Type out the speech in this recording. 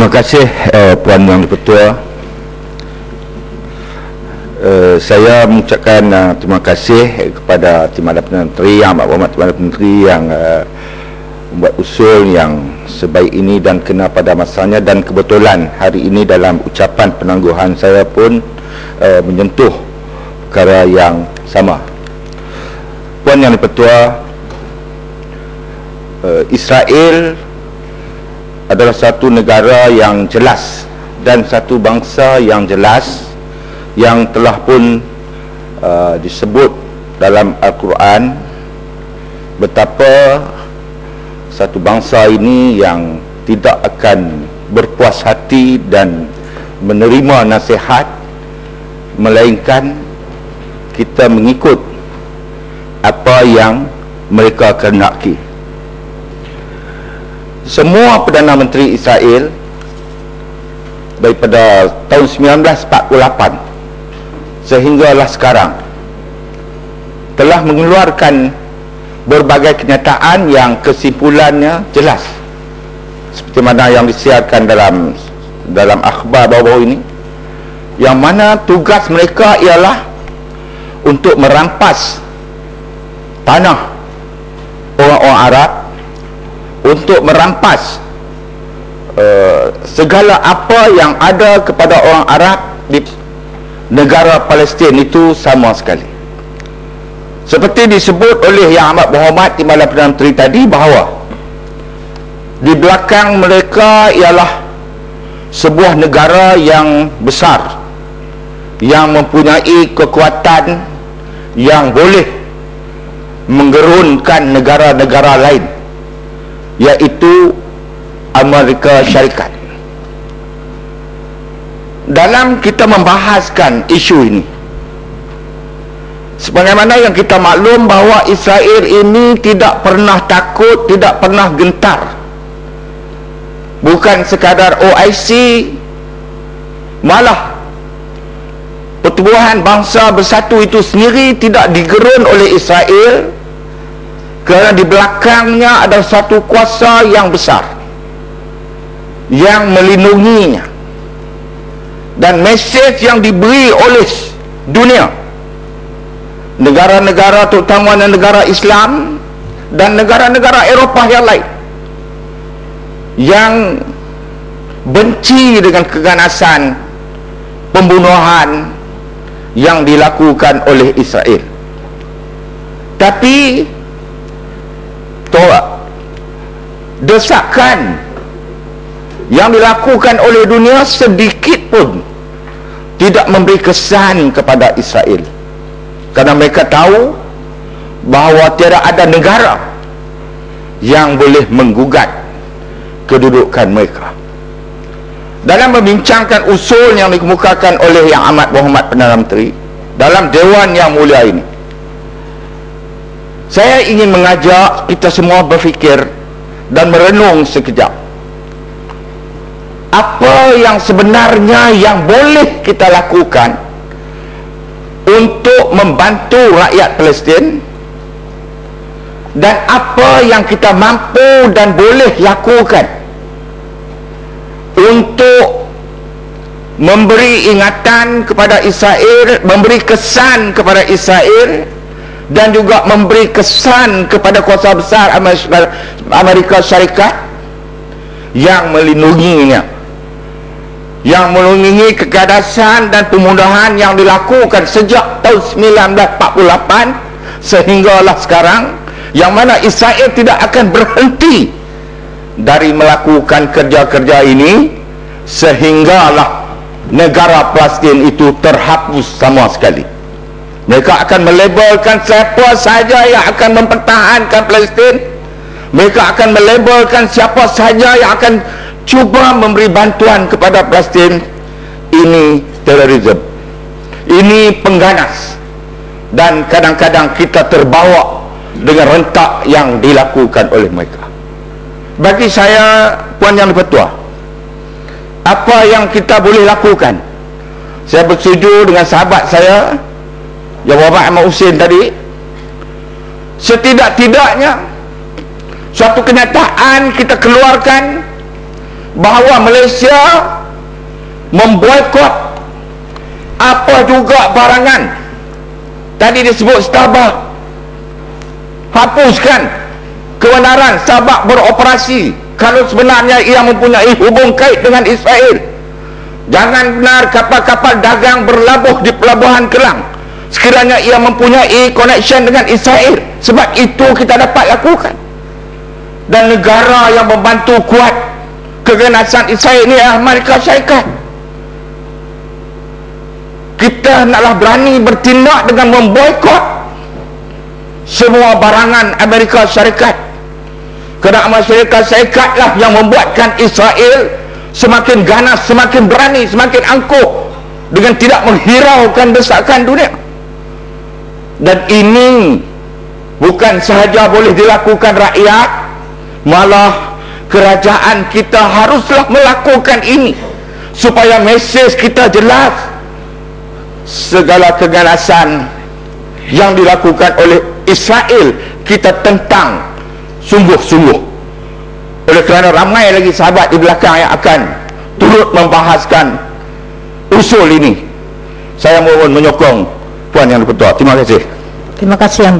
Terima kasih uh, Puan Yang Ketua. Uh, saya mengucapkan uh, terima kasih kepada Timbalan Perdana Menteri yang Amat Berhormat Timbalan Menteri yang uh, membuat usul yang sebaik ini dan kena pada masanya dan kebetulan hari ini dalam ucapan penangguhan saya pun uh, menyentuh perkara yang sama. Puan Yang Ketua, uh, Israel adalah satu negara yang jelas dan satu bangsa yang jelas yang telah pun uh, disebut dalam Al-Quran betapa satu bangsa ini yang tidak akan berpuas hati dan menerima nasihat melainkan kita mengikut apa yang mereka kehendaki semua Perdana Menteri Israel daripada tahun 1948 sehinggalah sekarang telah mengeluarkan berbagai kenyataan yang kesimpulannya jelas. Seperti mana yang disiarkan dalam dalam akhbar baru-baru ini. Yang mana tugas mereka ialah untuk merampas tanah orang-orang Arab untuk merampas uh, segala apa yang ada kepada orang Arab di negara Palestin itu sama sekali. Seperti disebut oleh yang amat berhormat Timbalan Perdana Menteri tadi bahawa di belakang mereka ialah sebuah negara yang besar yang mempunyai kekuatan yang boleh menggerunkan negara-negara lain iaitu Amerika Syarikat. Dalam kita membahaskan isu ini sebagaimana yang kita maklum bahawa Israel ini tidak pernah takut tidak pernah gentar. Bukan sekadar OIC malah pertubuhan bangsa bersatu itu sendiri tidak digerun oleh Israel kerana di belakangnya ada satu kuasa yang besar yang melindunginya. Dan mesej yang diberi oleh dunia negara-negara terutama negara Islam dan negara-negara Eropah yang lain yang benci dengan keganasan pembunuhan yang dilakukan oleh Israel. Tapi tolak desakan yang dilakukan oleh dunia sedikit pun tidak memberi kesan kepada Israel. Kerana mereka tahu bahawa tiada ada negara yang boleh menggugat kedudukan mereka. Dalam membincangkan usul yang dikemukakan oleh yang amat berhormat Perdana Menteri dalam Dewan yang mulia ini saya ingin mengajak kita semua berfikir dan merenung sekejap. Apa yang sebenarnya yang boleh kita lakukan untuk membantu rakyat Palestin dan apa yang kita mampu dan boleh lakukan untuk memberi ingatan kepada Israel, memberi kesan kepada Israel dan juga memberi kesan kepada kuasa besar Amerika Syarikat yang melindunginya. Yang melindungi kegadasan dan pemudahan yang dilakukan sejak tahun 1948 sehinggalah sekarang yang mana Israel tidak akan berhenti dari melakukan kerja-kerja ini sehinggalah negara Palestin itu terhapus sama sekali mereka akan melabelkan siapa saja yang akan mempertahankan Palestin. Mereka akan melabelkan siapa saja yang akan cuba memberi bantuan kepada Palestin. Ini terorisme. Ini pengganas. Dan kadang-kadang kita terbawa dengan rentak yang dilakukan oleh mereka. Bagi saya Puan Yang Dipertua apa yang kita boleh lakukan? Saya bersetuju dengan sahabat saya Bapak Ahmad Hussein tadi setidak-tidaknya suatu kenyataan kita keluarkan bahawa Malaysia memboikot apa juga barangan tadi disebut Starbucks. Hapuskan kebenaran Sabak beroperasi kalau sebenarnya ia mempunyai hubung kait dengan Israel. Jangan benar kapal-kapal dagang berlabuh di pelabuhan Kelang sekiranya ia mempunyai connection dengan Israel sebab itu kita dapat lakukan. Dan negara yang membantu kuat keganasan Israel ini adalah Amerika Syarikat. Kita naklah berani bertindak dengan memboikot semua barangan Amerika Syarikat. Kerana Amerika Syarikat lah yang membuatkan Israel semakin ganas, semakin berani, semakin angkuh dengan tidak menghiraukan desakan dunia dan ini bukan sahaja boleh dilakukan rakyat malah kerajaan kita haruslah melakukan ini supaya mesej kita jelas. Segala keganasan yang dilakukan oleh Israel kita tentang sungguh-sungguh. Oleh kerana ramai lagi sahabat di belakang yang akan turut membahaskan usul ini. Saya mohon menyokong Puan Yang Ketua terima kasih. Terima kasih yang